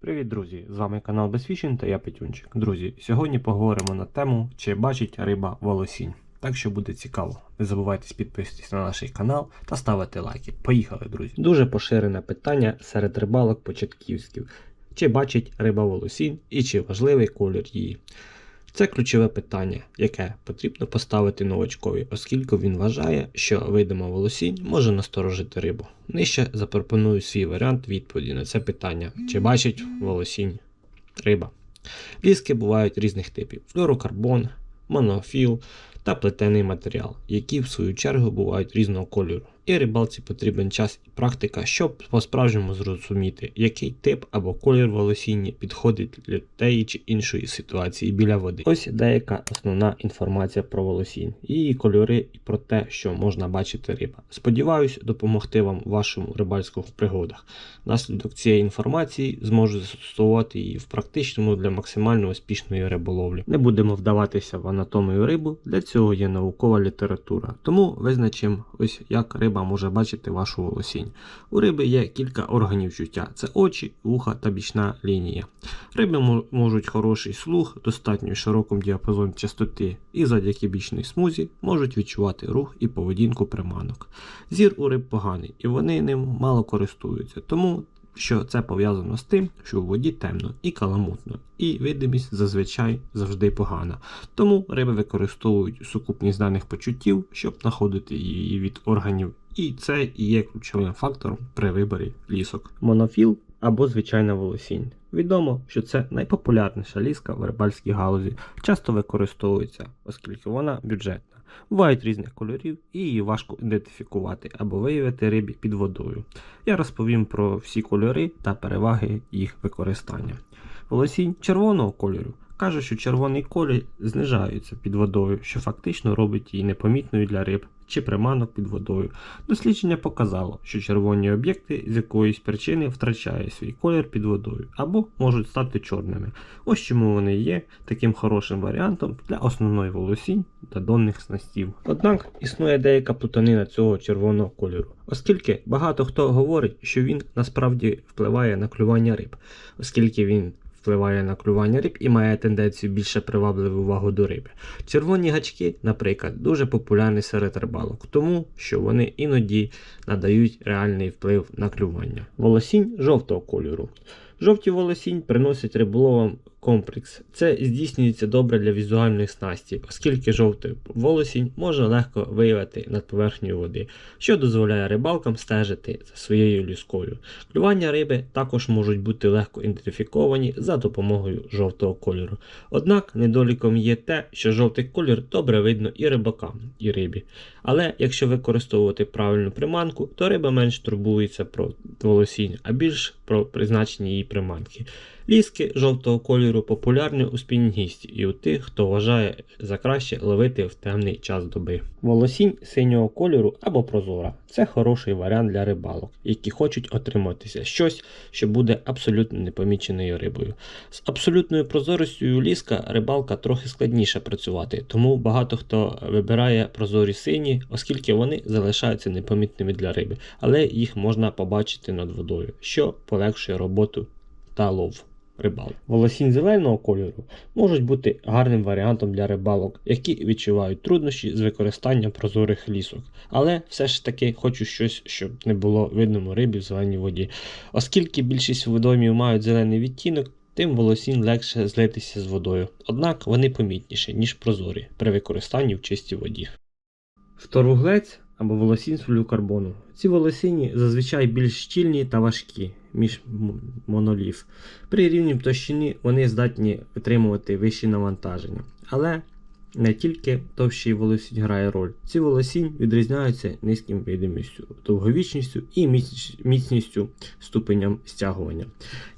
Привіт, друзі! З вами канал Безфішін та я Петюнчик. Друзі, сьогодні поговоримо на тему, чи бачить риба волосінь. Так що буде цікаво. Не забувайте підписуватись на наш канал та ставити лайки. Поїхали, друзі! Дуже поширене питання серед рибалок початківських. Чи бачить риба волосінь і чи важливий колір її? Це ключове питання, яке потрібно поставити новачкові, оскільки він вважає, що видима волосінь може насторожити рибу. Нижче запропоную свій варіант відповіді на це питання: чи бачить волосінь риба. Ліски бувають різних типів: флюорокарбон, монофіл та плетений матеріал, які в свою чергу бувають різного кольору. І рибалці потрібен час і практика, щоб по-справжньому зрозуміти, який тип або колір волосіння підходить для тієї чи іншої ситуації біля води. Ось деяка основна інформація про волосінь, її кольори і про те, що можна бачити риба. Сподіваюсь, допомогти вам в вашому рибальських пригодах. Наслідок цієї інформації зможу застосовувати її в практичному для максимально успішної риболовлі. Не будемо вдаватися в анатомію рибу, для цього є наукова література. Тому визначимо ось як риба може бачити вашу волосінь. У риби є кілька органів чуття: це очі, вуха та бічна лінія. Риби можуть хороший слух, достатньо широкому діапазоні частоти і завдяки бічній смузі можуть відчувати рух і поведінку приманок. Зір у риб поганий, і вони ним мало користуються, тому що це пов'язано з тим, що у воді темно і каламутно, і видимість зазвичай завжди погана. Тому риби використовують сукупність даних почуттів, щоб знаходити її від органів, і це і є ключовим фактором при виборі лісок. Монофіл або звичайна волосінь. Відомо, що це найпопулярніша ліска в рибальській галузі, часто використовується, оскільки вона бюджетна. Бувають різних кольорів і її важко ідентифікувати або виявити рибі під водою. Я розповім про всі кольори та переваги їх використання. Волосінь червоного кольору каже, що червоний колір знижається під водою, що фактично робить її непомітною для риб чи приманок під водою. Дослідження показало, що червоні об'єкти з якоїсь причини втрачають свій колір під водою або можуть стати чорними. Ось чому вони є таким хорошим варіантом для основної волосінь та донних снастів. Однак існує деяка плутанина цього червоного кольору, оскільки багато хто говорить, що він насправді впливає на клювання риб, оскільки він впливає на клювання риб і має тенденцію більше привабливу увагу до риби. Червоні гачки, наприклад, дуже популярні серед рибалок, тому що вони іноді надають реальний вплив на клювання. Волосінь жовтого кольору. Жовті волосінь приносять риболовам комплекс. Це здійснюється добре для візуальної снасті, оскільки жовтий волосінь може легко виявити над поверхнею води, що дозволяє рибалкам стежити за своєю ліскою. Клювання риби також можуть бути легко ідентифіковані за допомогою жовтого кольору. Однак недоліком є те, що жовтий колір добре видно і рибакам, і рибі. Але якщо використовувати правильну приманку, то риба менш турбується про волосінь, а більш про призначення її приманки. Ліски жовтого кольору популярні у спінінгістів і у тих, хто вважає за краще ловити в темний час доби. Волосінь синього кольору або прозора це хороший варіант для рибалок, які хочуть отриматися щось, що буде абсолютно непоміченою рибою. З абсолютною прозорістю ліска рибалка трохи складніше працювати, тому багато хто вибирає прозорі сині, оскільки вони залишаються непомітними для риби, але їх можна побачити над водою, що полегшує роботу та лов рибалок. Волосінь зеленого кольору можуть бути гарним варіантом для рибалок, які відчувають труднощі з використанням прозорих лісок. Але все ж таки хочу щось, щоб не було видному рибі в зеленій воді. Оскільки більшість водоймів мають зелений відтінок, тим волосінь легше злитися з водою. Однак вони помітніші, ніж прозорі при використанні в чистій воді. Вторуглець або волосінь з флюкарбону. Ці волосіні зазвичай більш щільні та важкі, ніж моноліф. При рівні товщині вони здатні витримувати вищі навантаження. Але не тільки товщий волосінь грає роль. Ці волосінь відрізняються низьким видимістю, довговічністю і міцністю ступеням стягування.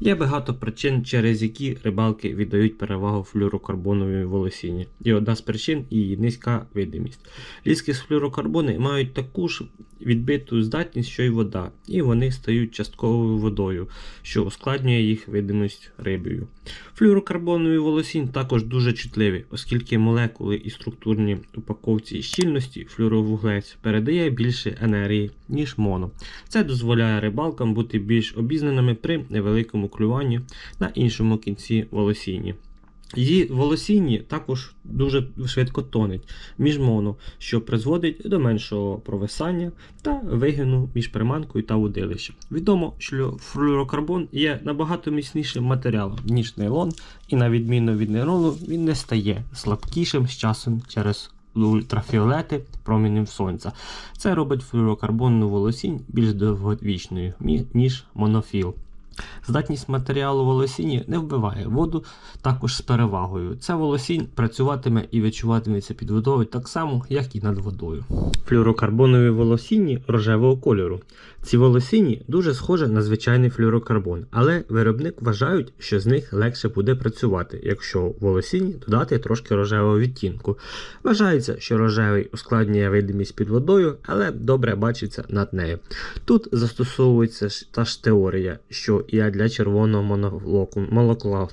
Є багато причин, через які рибалки віддають перевагу флюорокарбоновій волосіні. І одна з причин її низька видимість. Ліски з флюорокарбони мають таку ж відбиту здатність, що й вода, і вони стають частковою водою, що ускладнює їх видимість рибою. Флюорокарбонові волосінь також дуже чутливі, оскільки молекули молекули і структурні упаковці щільності флюоровуглець передає більше енергії, ніж моно. Це дозволяє рибалкам бути більш обізнаними при невеликому клюванні на іншому кінці волосіння. Її волосінні також дуже швидко тонуть між моно, що призводить до меншого провисання та вигину між приманкою та удилищем. Відомо, що флюорокарбон є набагато міцнішим матеріалом, ніж нейлон, і на відміну від нейлону він не стає слабкішим з часом через ультрафіолети промінів сонця. Це робить флюорокарбонну волосінь більш довговічною, ніж монофіл. Здатність матеріалу волосіння не вбиває воду також з перевагою. Ця волосінь працюватиме і відчуватиметься під водою так само, як і над водою. Флюорокарбонові волосінні рожевого кольору. Ці волосінні дуже схожі на звичайний флюорокарбон, але виробник вважають, що з них легше буде працювати, якщо волосінні додати трошки рожевого відтінку. Вважається, що рожевий ускладнює видимість під водою, але добре бачиться над нею. Тут застосовується та ж теорія, що і для червоного монолоку, молокла.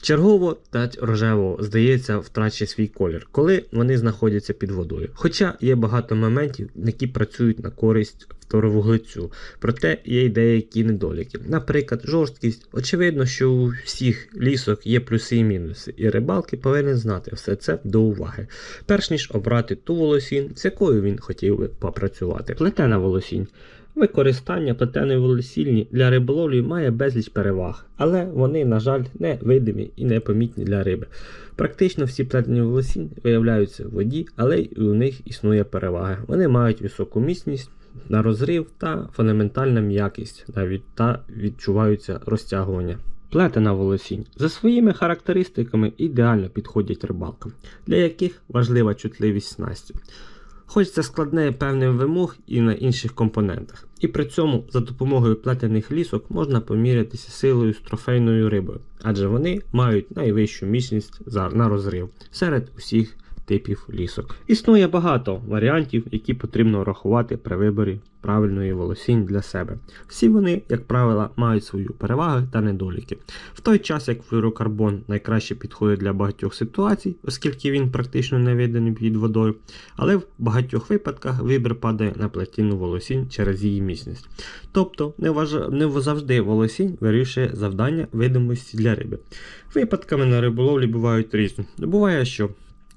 Чергово та рожевого, здається, втрачає свій колір, коли вони знаходяться під водою. Хоча є багато моментів, які працюють на користь фторовуглецю, проте є й деякі недоліки. Наприклад, жорсткість. Очевидно, що у всіх лісок є плюси і мінуси, і рибалки повинні знати все це до уваги, перш ніж обрати ту волосінь, з якою він хотів би попрацювати. Плетена волосінь. Використання плетеної волосінні для риболовлі має безліч переваг, але вони, на жаль, не видимі і непомітні для риби. Практично всі плетені волосінь виявляються в воді, але й у них існує перевага. Вони мають високу міцність на розрив та фундаментальна м'якість, навіть та відчуваються розтягування. Плетена волосінь за своїми характеристиками ідеально підходять рибалкам, для яких важлива чутливість снасті. Хоч це складне певним вимог і на інших компонентах. І при цьому за допомогою плетених лісок можна помірятися силою з трофейною рибою, адже вони мають найвищу міцність на розрив серед усіх типів лісок. Існує багато варіантів, які потрібно врахувати при виборі правильної волосінь для себе. Всі вони, як правило, мають свої переваги та недоліки. В той час як флюорокарбон найкраще підходить для багатьох ситуацій, оскільки він практично не виданий під водою, але в багатьох випадках вибір падає на плетіну волосінь через її міцність. Тобто не, важ... не завжди волосінь вирішує завдання видимості для риби. Випадками на риболовлі бувають різні. Буває, що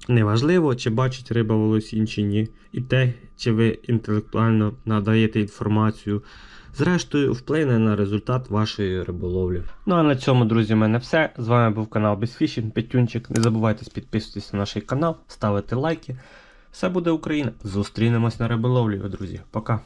Неважливо, чи бачить риба волосінь чи ні, і те, чи ви інтелектуально надаєте інформацію. Зрештою, вплине на результат вашої риболовлі. Ну а на цьому, друзі, в мене все. З вами був канал Безфішінг, Петюнчик. Не забувайте підписуватися на наш канал, ставити лайки. Все буде Україна. Зустрінемось на риболовлі, друзі. Пока.